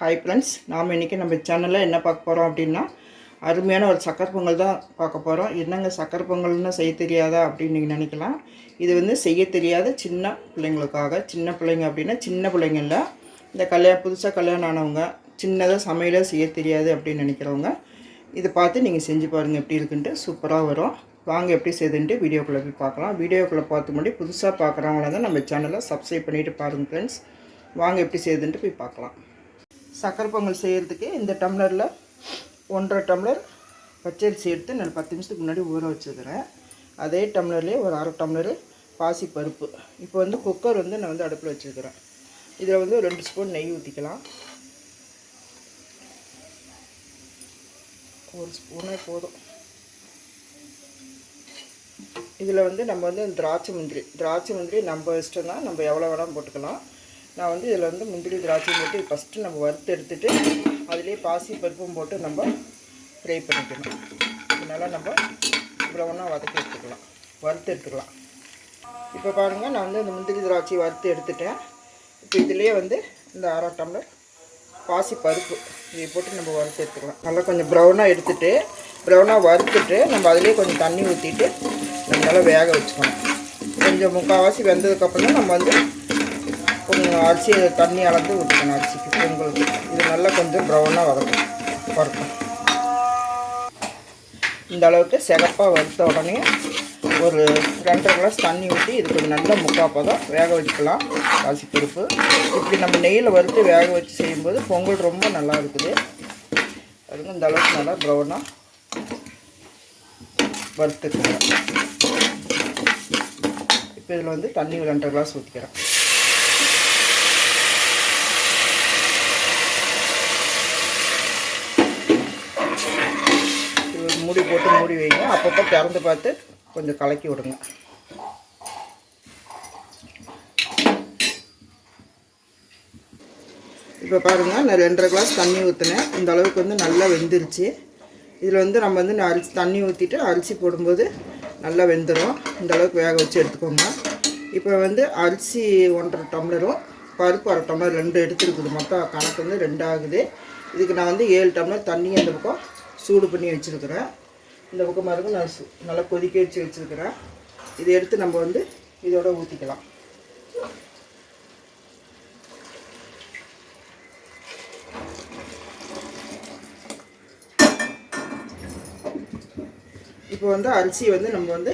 Hi friends நாம் இன்றைக்கி நம்ம சேனலில் என்ன பார்க்க போகிறோம் அப்படின்னா அருமையான ஒரு சக்கரை பொங்கல் தான் பார்க்க போகிறோம் என்னங்க சக்கரை பொங்கல்னு செய்ய தெரியாதா அப்படின்னு நீங்கள் நினைக்கலாம். இது வந்து செய்ய தெரியாத சின்ன பிள்ளைங்களுக்காக சின்ன பிள்ளைங்க அப்படின்னா சின்ன பிள்ளைங்க இல்லை இந்த கல்யாணம் புதுசாக கல்யாணம் ஆனவங்க சின்னதாக சமையலாக செய்ய தெரியாது அப்படின்னு நினைக்கிறவங்க இதை பார்த்து நீங்கள் செஞ்சு பாருங்கள் எப்படி இருக்குன்ட்டு சூப்பராக வரும். வாங்க எப்படி செய்துன்ட்டு வீடியோக்குள்ளே போய் பார்க்கலாம். வீடியோக்குள்ளே பார்த்து முன்னாடி புதுசாக பார்க்குறவங்கள தான் நம்ம சேனலை சப்ஸ்கிரைப் பண்ணிவிட்டு பாருங்கள் ஃப்ரெண்ட்ஸ் வாங்க எப்படி செய்துன்ட்டு போய் பார்க்கலாம். சக்கரை பொங்கல் செய்கிறதுக்கு இந்த டம்ளரில் ஒன்றரை டம்ளர் பச்சரிசி எடுத்து நான் பத்து நிமிஷத்துக்கு முன்னாடி ஊற வச்சுக்கிறேன் அதே டம்ளர்லேயே ஒரு அரை டம்ளர் பாசி பருப்பு. இப்போ வந்து குக்கர் வந்து நான் வந்து அடுப்பில் வச்சுருக்கிறேன். இதில் வந்து ரெண்டு ஸ்பூன் நெய் ஊற்றிக்கலாம் ஒரு ஸ்பூனே போதும். இதில் வந்து நம்ம வந்து திராட்சை முந்திரி திராட்சை முந்திரி நம்ம இஷ்டம் தான் நம்ம எவ்வளோ வேணாலும் போட்டுக்கலாம். நான் வந்து இதில் வந்து முந்திரி திராட்சை போட்டு ஃபஸ்ட்டு நம்ம வறுத்து எடுத்துகிட்டு அதுலேயே பாசி பருப்பும் போட்டு நம்ம ஃப்ரை பண்ணிக்கணும். இதனால் நம்ம ப்ரௌனாக வதக்கி எடுத்துக்கலாம். வறுத்து எடுத்துக்கலாம். இப்போ பாருங்கள் நான் வந்து இந்த முந்திரி திராட்சை வறுத்து எடுத்துட்டேன். இப்போ இதுலேயே வந்து இந்த அரை டம்ளர் பாசி பருப்பு இதை போட்டு நம்ம வறுத்து எடுத்துக்கலாம். நல்லா கொஞ்சம் ப்ரௌனாக எடுத்துகிட்டு ப்ரௌனாக வறுத்துட்டு நம்ம அதிலே கொஞ்சம் தண்ணி ஊற்றிட்டு நம்மளால் நல்லா வேக வச்சுக்கணும். கொஞ்சம் முக்கால்வாசி வெந்ததுக்கப்புறம் தான் நம்ம வந்து கொஞ்சம் அரிசி தண்ணி அளந்து ஊற்றிக்கணும் அரிசிக்கு. பொங்கலுக்கு இது நல்லா கொஞ்சம் ப்ரௌனாக வதக்கும் வறுக்கும் இந்த அளவுக்கு சிகப்பாக வறுத்த உடனே ஒரு ரெண்டரை கிளாஸ் தண்ணி ஊற்றி இது கொஞ்சம் நல்லா முக்கால் வேக வச்சுக்கலாம். பாசிப்பருப்பு. இப்படி நம்ம நெய்யில் வறுத்து வேக வச்சு செய்யும்போது பொங்கல் ரொம்ப நல்லா இருக்குது. அதுக்கு இந்த அளவுக்கு நல்லா ப்ரௌனாக வறுத்துக்கிறேன் இப்போ இதில் வந்து தண்ணி ஒரு ரெண்டரை கிளாஸ் ஊற்றிக்கிறேன் மூடி போட்டு மூடி வைங்க. அப்பப்போ திறந்து பார்த்து கொஞ்சம் கலக்கி விடுங்க. இப்போ பாருங்கள் நான் ரெண்டரை கிளாஸ் தண்ணி ஊற்றினேன் இந்த அளவுக்கு வந்து நல்லா வெந்துருச்சு. இதில் வந்து நம்ம வந்து நான் அரிசி தண்ணி ஊற்றிட்டு அரிசி போடும்போது நல்லா வெந்துடும் இந்த அளவுக்கு வேக வச்சு எடுத்துக்கோங்க. இப்போ வந்து அரிசி ஒன்றரை டம்ளரும் பருப்பு அரை டம்ளர் ரெண்டு எடுத்துருக்குது. மொத்தம் கணக்கு வந்து ரெண்டு ஆகுது. இதுக்கு நான் வந்து ஏழு டம்ளர் தண்ணி அந்த பக்கம் சூடு பண்ணி வச்சுருக்கிறேன். இந்த பக்கம் இருக்கும் நல்லா சு- நல்லா கொதிக்க வச்சு வச்சுருக்கிறேன். இதை எடுத்து நம்ம வந்து இதோட ஊற்றிக்கலாம் இப்போ வந்து அரிசி வந்து நம்ம வந்து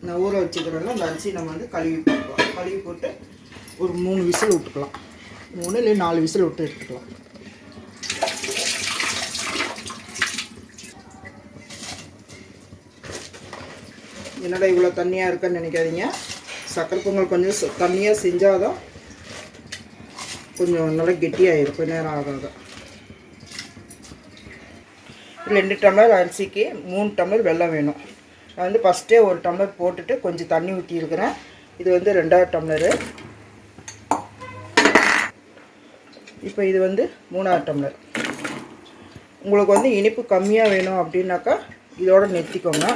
நான் ஊற வச்சுக்கிறோன்னா அந்த அரிசி நம்ம வந்து கழுவி போட்டுக்கலாம். கழுவி போட்டு ஒரு மூணு விசில் விட்டுக்கலாம். மூணு இல்லை நாலு விசில் விட்டு எடுத்துக்கலாம். என்னடா இவ்வளோ தண்ணியாக இருக்குன்னு நினைக்காதீங்க. சக்கரை பொங்கல் கொஞ்சம் தண்ணியாக செஞ்சால் தான் கொஞ்சம் நல்லா கெட்டியாகிருக்கும் கொஞ்ச நேரம் ஆகாத. ரெண்டு டம்ளர் அரிசிக்கு மூணு டம்ளர் வெல்லம் வேணும். நான் வந்து ஃபஸ்ட்டே ஒரு டம்ளர் போட்டுட்டு கொஞ்சம் தண்ணி ஊற்றியிருக்கிறேன் இது வந்து ரெண்டாவது டம்ளரு. இப்போ இது வந்து மூணாவது டம்ளர். உங்களுக்கு வந்து இனிப்பு கம்மியாக வேணும் அப்படின்னாக்கா இதோட நிறுத்திக்கோங்க.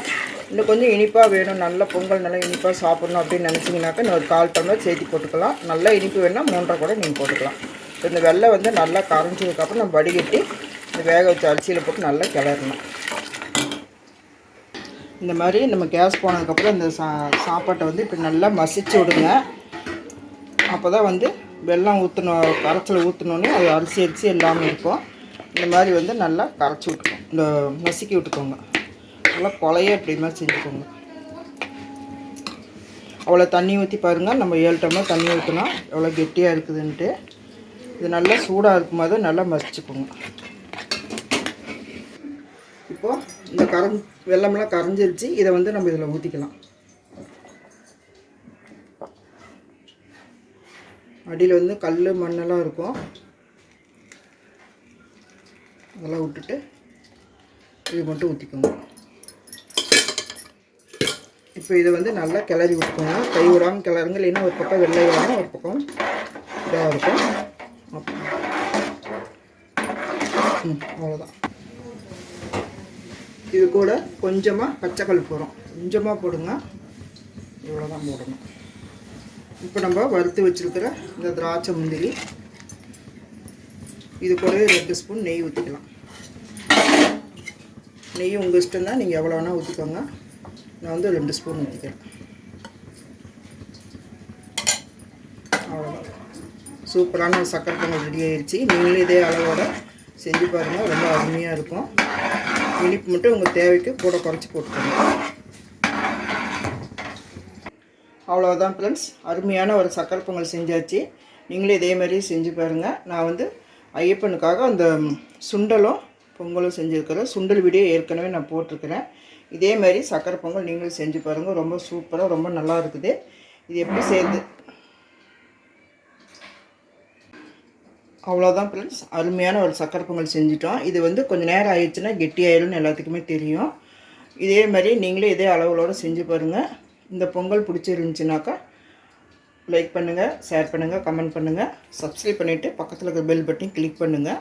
இன்னும் கொஞ்சம் இனிப்பாக வேணும். நல்ல பொங்கல் நல்லா இனிப்பாக சாப்பிட்ணும் அப்படின்னு நினச்சிங்கனாக்கா இன்னும் ஒரு கால் டம்ளர் சேர்த்து போட்டுக்கலாம். நல்லா இனிப்பு வேணால் மூன்றரை கூட நீங்கள் போட்டுக்கலாம். இப்போ இந்த வெள்ளை வந்து நல்லா கரைஞ்சதுக்கப்புறம் நம்ம வடிகட்டி இந்த வேக வச்ச அரிசியில் போட்டு நல்லா கிளறணும். இந்த மாதிரி நம்ம கேஸ் போனதுக்கப்புறம் இந்த சா சாப்பாட்டை வந்து இப்போ நல்லா மசிச்சு விடுங்க. அப்போ தான் வந்து வெள்ளம் ஊற்றணும் கரைச்சல் ஊற்றினோன்னே அது அரிசி அரிசி எல்லாமே இருக்கும். இந்த மாதிரி வந்து நல்லா கரைச்சி விட்டுக்கோங்க. இந்த மசிக்கி விட்டுக்கோங்க. நல்லா கொலைய இப்படி மாதிரி செஞ்சுக்கோங்க. அவ்வளோ தண்ணி ஊற்றி பாருங்கள் நம்ம ஏழு டம்ளர் தண்ணி ஊற்றினா எவ்வளோ கெட்டியாக இருக்குதுன்ட்டு. இது நல்லா சூடாக இருக்கும்போது நல்லா மசிச்சுக்கோங்க. இப்போது இந்த கரம் வெள்ளமெல்லாம் கரைஞ்சிருச்சு. இதை வந்து நம்ம இதில் ஊற்றிக்கலாம் அடியில் வந்து கல் மண்ணெல்லாம் இருக்கும். அதெல்லாம் விட்டுட்டு இது மட்டும் ஊற்றிக்கோங்க இப்போ இதை வந்து நல்லா கிளறி விட்டுக்கணும் கை விடாமல் கிளறுங்க. இல்லைன்னா ஒரு பக்கம் வெள்ளை வரும் ஒரு பக்கம் இதாக இருக்கும். ம் அவ்வளோதான் இது கூட கொஞ்சமாக பச்சைக்கல் போகிறோம் கொஞ்சமாக போடுங்க. இவ்வளோ தான் போடணும். இப்போ நம்ம வறுத்து வச்சிருக்கிற இந்த திராட்சை முந்திரி இது கூட ரெண்டு ஸ்பூன் நெய் ஊற்றிக்கலாம் நெய் உங்கள் இஷ்டம் தான் நீங்கள் எவ்வளோ வேணால் ஊற்றிக்கோங்க நான் வந்து ரெண்டு ஸ்பூன் ஊற்றிக்கிறேன் அவ்வளோதான் சூப்பரான ஒரு சக்கரை பொங்கல் ரெடி ஆயிடுச்சு நீங்களும் இதே அளவோட செஞ்சு பாருங்கள் ரொம்ப அருமையாக இருக்கும். இனிப்பு மட்டும் உங்கள் தேவைக்கு கூட குறைச்சி போட்டுக்கோங்க. அவ்வளோதான் ஃப்ரெண்ட்ஸ் அருமையான ஒரு சக்கரை பொங்கல் செஞ்சாச்சு. நீங்களும் இதே மாதிரி செஞ்சு பாருங்கள் நான் வந்து ஐயப்பனுக்காக அந்த சுண்டலும் பொங்கலும் செஞ்சுருக்கிறேன் சுண்டல் வீடியோ ஏற்கனவே நான் போட்டிருக்கிறேன். இதே மாதிரி சக்கரை பொங்கல் நீங்களும் செஞ்சு பாருங்கள் ரொம்ப சூப்பராக ரொம்ப நல்லா இருக்குது. இது எப்படி சேர்ந்து அவ்வளோதான் ஃப்ரெண்ட்ஸ் அருமையான ஒரு சக்கரை பொங்கல் செஞ்சிட்டோம். இது வந்து கொஞ்சம் நேரம் ஆயிடுச்சுன்னா கெட்டி ஆயிடும்னு எல்லாத்துக்குமே தெரியும். இதே மாதிரி நீங்களும் இதே அளவுகளோடு செஞ்சு பாருங்கள் இந்த பொங்கல் பிடிச்சிருந்துச்சுனாக்கா லைக் பண்ணுங்கள் ஷேர் பண்ணுங்கள் கமெண்ட் பண்ணுங்கள் சப்ஸ்கிரைப் பண்ணிவிட்டு பக்கத்தில் இருக்கிற பெல் பட்டன் கிளிக் பண்ணுங்கள்